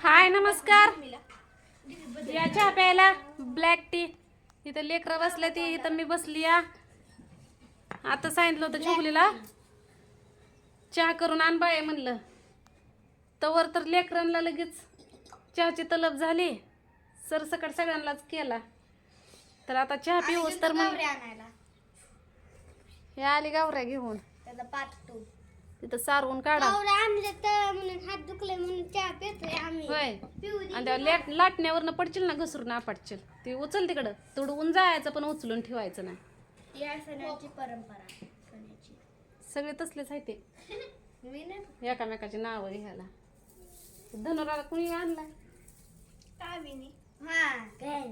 हाय नमस्कार. या चहा प्यायला ब्लॅक टी इथं लेकरं बसल्या ती इथं मी बसली या आता सांगितलं होतं छोकलीला चहा करून आण बाय म्हणलं. तवर तर लेकरांना लगेच चहाची तलब झाली. सरसकट सगळ्यांनाच केला. तर आता चहा पिऊस तर मग हे आली गावऱ्या घेऊन. पार्ट टू तिथं सारवून काढा. आणले तर म्हणून हात दुखले म्हणून चहा पितोय आम्ही. होय. पिऊ दे. आणि त्या लेट लाटण्यावरनं पडशील ना घसरून आपटशील. ती उचल तिकडं. तुडवून जायचं पण उचलून ठेवायचं नाही. या सणाची परंपरा सणाची. सगळे तसलेच आहे ते. मी एकामेकाची नावं घ्यायला. धनुराला कुणी हा काय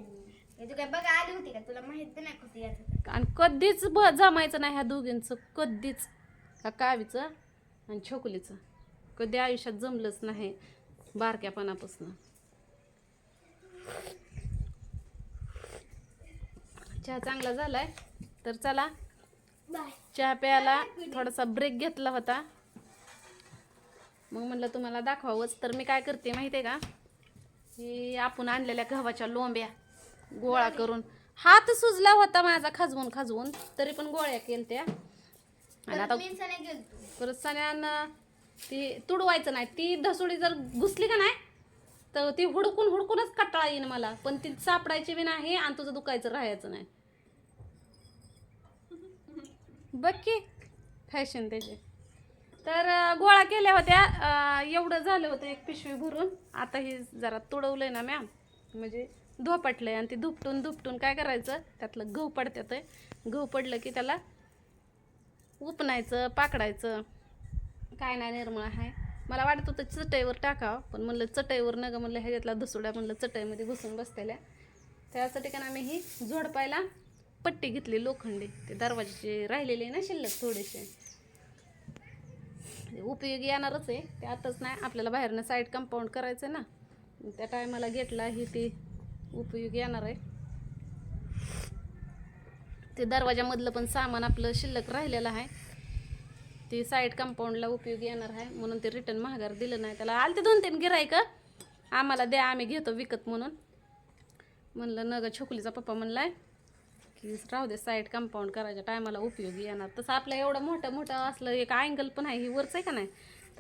तू काय बघा आली होती का? तुला माहीत बी नाही याचं आणि कधीच ब जमायचं नाही ह्या दोघींचं. कधीच. का कावीचं? आणि छोकलीचं. कधी आयुष्यात जमलंच नाही बारक्यापणापासून. चहा चांगला झालाय? तर चला. चहा प्यायला थोडासा ब्रेक घेतला होता. मग म्हणलं तुम्हाला दाखवावंच. तर मी काय करते माहिती आहे का? हे आपण आणलेल्या गव्हाच्या लोंब्या गोळा करून. हात सुजला होता माझा खाजवून खाजवून. तरी पण गोळ्या केलत्या. आणि आता परत सण्यानं ती तुडवायचं नाही. ती धसुडी जर घुसली का नाही तर ती हुडकून हुडकूनच कटाळा येईन मला. पण ती सापडायची बी नाही आणि तुझं दुखायचं राहायचं नाही. बघ की फॅशन त्याची. तर गोळा केल्या होत्या. एवढं झालं होतं एक पिशवी भरून. आता ही जरा तुडवलंय ना मॅम. म्हणजे धोपटलंय आणि ती धुपटून धुपटून काय करायचं त्यातलं गहू पडत्यात गहू पडलं की त्याला उपणायचं पाकडायचं. काय नाही निर्मळ आहे. मला वाटत होतं चटईवर टाकावं पण म्हणलं चटईवर न ग म्हणलं ह्याच्यातला धुसुड्या म्हणलं चटईमध्ये घुसून बसलेल्या. त्यासाठी का आम्ही ही झोडपायला पट्टी घेतली लोखंडी. ते दरवाजाचे राहिलेले ना शिल्लक थोडेसे. म्हणजे उपयोगी येणारच आहे. ते आताच नाही आपल्याला बाहेरनं साईड कंपाऊंड करायचं आहे ना. त्या टायमाला घेतला ही ती उपयोगी येणार आहे. ते दरवाजामधलं पण सामान आपलं शिल्लक राहिलेलं आहे. ते साईड कंपाऊंडला उपयोगी येणार आहे. म्हणून ते रिटर्न महागार दिलं नाही. त्याला आलते ते दोन तीन गिरायक आम्हाला द्या आम्ही घेतो विकत म्हणून. म्हणलं न ग छोकलीचा पप्पा म्हणलाय की राहू दे साईड कंपाऊंड करायच्या टायमाला उपयोगी येणार. तसं आपलं एवढं मोठं मोठं असलं एक अँगल पण आहे. ही वरच आहे का नाही?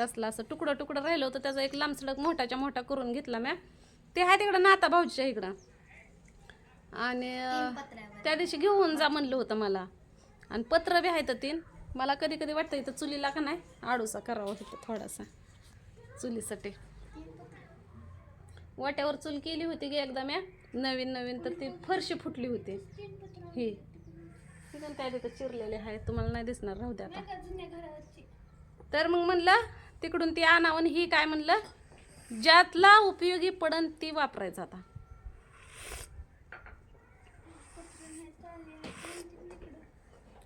तसलं असं तुकडं तुकडं राहिलं होतं. त्याचा एक लांबसडक मोठाच्या मोठा करून घेतला म्या. ते आहे तिकडं नाता भाऊच्या इकडं. आणि त्या दिवशी घेऊन जा म्हणलं होतं मला. आणि पत्र बी आहे तर तीन. मला कधी कधी वाटतं इथं चुलीला का नाही? आडूसा करावा होता थोडासा. चुलीसाठी. वाट्यावर चूल केली होती गी एकदा म्या. नवीन नवीन तर ती फरशी फुटली होती. ही. पण त्या तिथं चिरलेले आहे. तुम्हाला नाही दिसणार. राहू द्या आता. तर मग म्हणलं तिकडून ती आणावं आणि ही काय म्हणलं? ज्यातला उपयोगी पडन ती वापरायचं आता.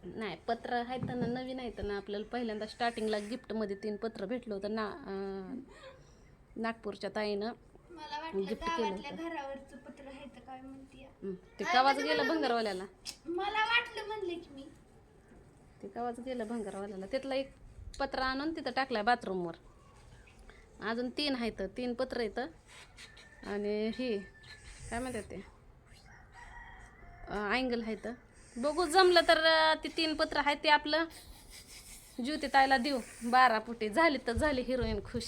नाही पत्र आहेत ना नवीन आहेत ना आपल्याला पहिल्यांदा स्टार्टिंगला गिफ्टमध्ये तीन पत्र भेटलं होतं ना नागपूरच्या ताईनं. गिफ्ट केलं होतं. घरावरचं पत्र आहे तर काय म्हणते ते कवाच गेलं भंगारवाल्याला? मला वाटलं म्हणले की मी. ते कवाच गेलं भंगारवाल्याला. त्यातलं एक पत्र आणून तिथं टाकलं बाथरूमवर. अजून तीन आहेत तीन पत्र येतं आणि ही काय म्हणतात ते? अँगल आहेत. बघू जमलं तर ते तीन पत्र आहेत ते आपलं. ज्योती ताईला देऊ. बारा पुटे. झाली तर झाली हिरोईन खुश.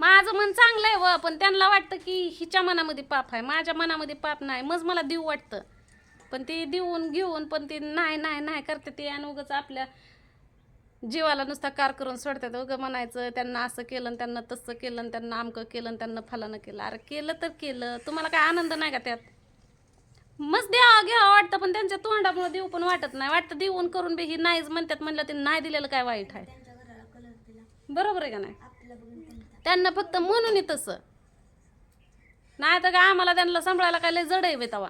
माझं मन चांगलं आहे व पण त्यांना वाटतं की हिच्या मनामध्ये पाप आहे. माझ्या मनामध्ये पाप नाही. मग मला देऊ वाटतं. पण ते देऊन घेऊन पण ते नाही नाही नाही करते ते. आणि उगाच आपल्या जीवाला नुसता कार करून सोडतात. उगं म्हणायचं त्यांना असं केलं त्यांना तसं केलं आणि त्यांना आमकं केलं आणि त्यांना फलानं केलं. अरे केलं तर केलं. तुम्हाला काय आनंद नाही का त्यात? मस्त द्या घ्यावं वाटतं पण त्यांच्या तोंडामुळे देऊ पण वाटत नाही. वाटतं देऊन करून बी ही नाहीच म्हणतात म्हणलं ते नाही दिलेलं काय वाईट आहे. बरोबर आहे का नाही? त्यांना फक्त म्हणून तसं. नाही तर काय आम्हाला त्यांना सांभाळायला काय लय जड आहे तवा.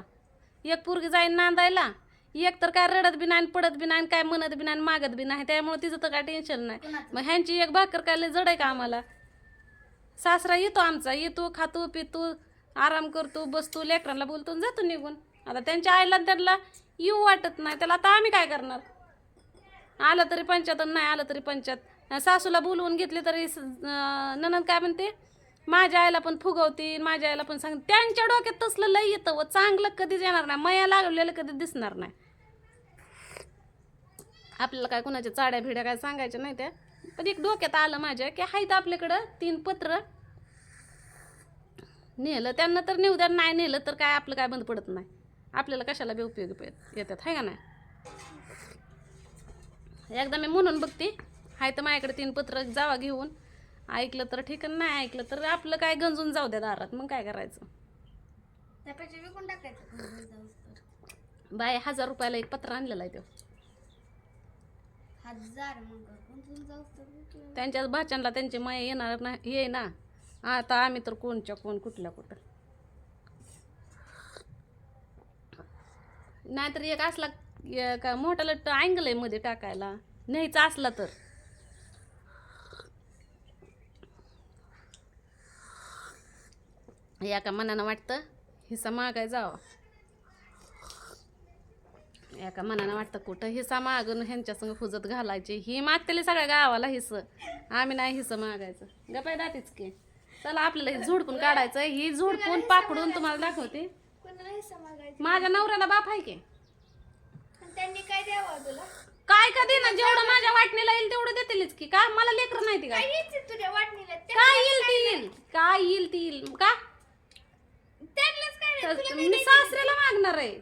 एक पोरगी जाईन नांदायला एक तर काय रडत बी नाही आणि पडत बी नाही आणि काय म्हणत बी नाही मागत बी नाही त्यामुळे तिचं तर काय टेन्शन नाही. मग ह्यांची एक भाकर काय लय जड आहे का आम्हाला? सासरा येतो आमचा येतो खातो पितो आराम करतो बसतो लेकरांना बोलतो जातो निघून. आता त्यांच्या आईला त्यांना येऊ वाटत नाही. त्याला आता आम्ही काय करणार? आलं तरी पंचायत नाही आलं तरी पंचायत सासूला बोलवून घेतले तरी ननद ननंद काय म्हणते? माझ्या आईला पण फुगवतील माझ्या आईला पण सांग त्यांच्या डोक्यात तसलं लय येतं व चांगलं कधीच येणार नाही. मया लागलेलं कधी दिसणार नाही. आपल्याला काय कुणाच्या चाड्या भिड्या काय सांगायच्या नाही त्या. पण एक डोक्यात आलं माझ्या की आहेत आपल्याकडं तीन पत्र. नेलं त्यांना तर नेऊ द्या नाही नेलं तर काय आपलं काय बंद पडत नाही. आपल्याला कशाला बी उपयोगी प- येतात हाय का नाही? एकदा मी म्हणून बघते हाय तर माझ्याकडे तीन पत्र जावा घेऊन. ऐकलं तर ठीक आहे, नाही ऐकलं तर आपलं काय गंजून जाऊ द्या दारात मग काय करायचं. बाय हजार रुपयाला एक पत्र आणलेला आहे तो. हजार मग कोणतून जाऊस तर विकलं. त्यांच्या भाच्यांना त्यांचे माय येणार नाही ये ना आता आम्ही तर कोणच्या कोण कुठल्या कुठं. नाहीतर एक असला का मोठा लट्ट अँगल आहे मध्ये टाकायला. न्यायचा असला तर. एका मनानं वाटतं हिस्सा मागाय जावं. एका मनानं वाटतं कुठं हिस्सा मागून ह्यांच्या संग फुजत घालायची. ही मागतेली सगळ्या गावाला हिस आम्ही नाही हिस्स मागायचं. गपाय दातीच की. चला आपल्याला हे झुडपून काढायचं ही झुडपून पाकडून तुम्हाला दाखवते. माझ्या नवऱ्याला बाप आहे की? आणि त्यांनी काय द्यावं तुला? काय का दे ना जेवढं माझ्या वाटणीला येईल तेवढं देतीलच की. का? मला लेकर नाही ती का? काय यायचं तुझ्या वाटणीला? त्या- काय येईल ती? येईल काय येईल ती? येईल का? त्यांनाच काय तुला मी सासऱ्याला मागणार आहे.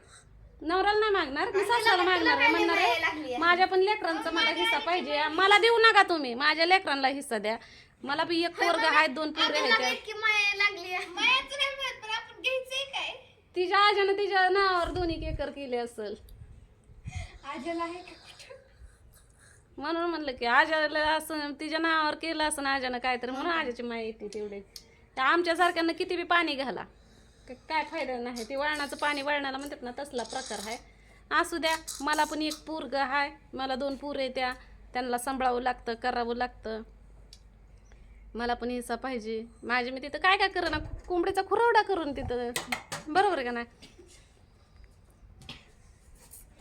नवऱ्याला नाही मागणार? मी सासऱ्याला मागणार आहे म्हणणार आहे. माझ्या पण लेकरांचा मला हिस्सा पाहिजे. मला देऊ नका तुम्ही. माझ्या लेकरांना हिस्सा द्या. मला बी एक पोरग आहेत दोन पोरे आहेत इतकी माया लागली आहे. मायाचं नाही मिळत, पण आपण घ्यायचंय काय? तिच्या आजानं तिच्या नावावर दोन्ही एकर केले असेल. आजला आहे का कुठं? म्हणून म्हणलं की आजाला असं तिच्या नावावर केलं असं आजानं काहीतरी म्हणून आजाची माय येते तेवढे. त्या आमच्या सारख्यांना किती बी पाणी घाला. क- काय फायदा नाही. ते वळणाचं पाणी वळणाला म्हणतात ना तसला प्रकार आहे. असू द्या मला पण एक पोरग आहे मला दोन पोर त्या. त्यांना सांभाळावं लागतं करावं लागतं. मला पण हिस्सा पाहिजे. माझे मी तिथं काय काय करणं? कोंबडीचा खुरवडा करून तिथं बरोबर आहे का नाही?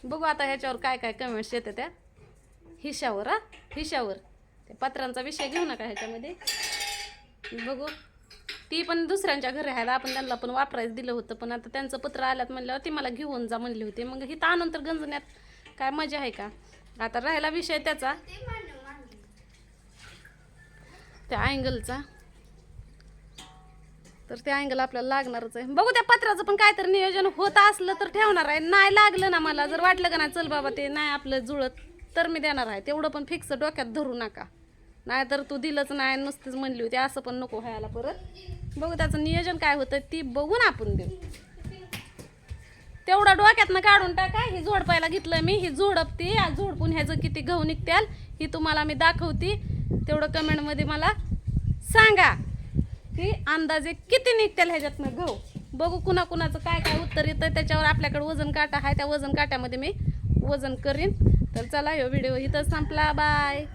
बघू आता ह्याच्यावर काय काय कमेंट्स येते त्या. हिशावर हा? हिशावर त्या पत्रांचा विषय घेऊ नका ह्याच्यामध्ये. बघू. ती पण दुसऱ्यांच्या घरी आहेत आपण त्यांना पण वापरायचं दिलं होतं पण आता त्यांचं पत्र आल्यात म्हणल्यावर ती मला घेऊन जा म्हणली होती. मग ही तानंतर गंजण्यात काय मजा आहे का? आता राहिला विषय त्याचा. त्या अँगलचा तर ते अँगल आपल्याला लागणारच आहे. बघू त्या पत्राचं पण काय तर नियोजन होत असलं तर ठेवणार आहे. नाही लागलं ना मला. जर वाटलं का नाही चल बाबा ते नाही आपलं जुळत तर मी देणार आहे. तेवढं पण फिक्स डोक्यात धरू नका. नाहीतर तू दिलंच नाही नुसतीच म्हणली होती असं पण नको व्हायला परत. बघू त्याचं नियोजन काय होतं ती बघून आपण देऊ. तेवढा डोक्यातनं काढून टाका. ही झोडपायला घेतलं मी. ही झोडपती झोडपून जोडपून ह्याचं किती गहू निघत्याल ही तुम्हाला मी दाखवते. तेवढं कमेंटमध्ये मला सांगा. की अंदाजे किती निघतील ह्याच्यातनं? गहू बघू कुणा कुणाचं काय काय उत्तर येतं त्याच्यावर आपल्याकडे वजन काटा आहे त्या वजन काट्यामध्ये मी वजन करीन. तर चला ह्यो व्हिडिओ इथं संपला. बाय!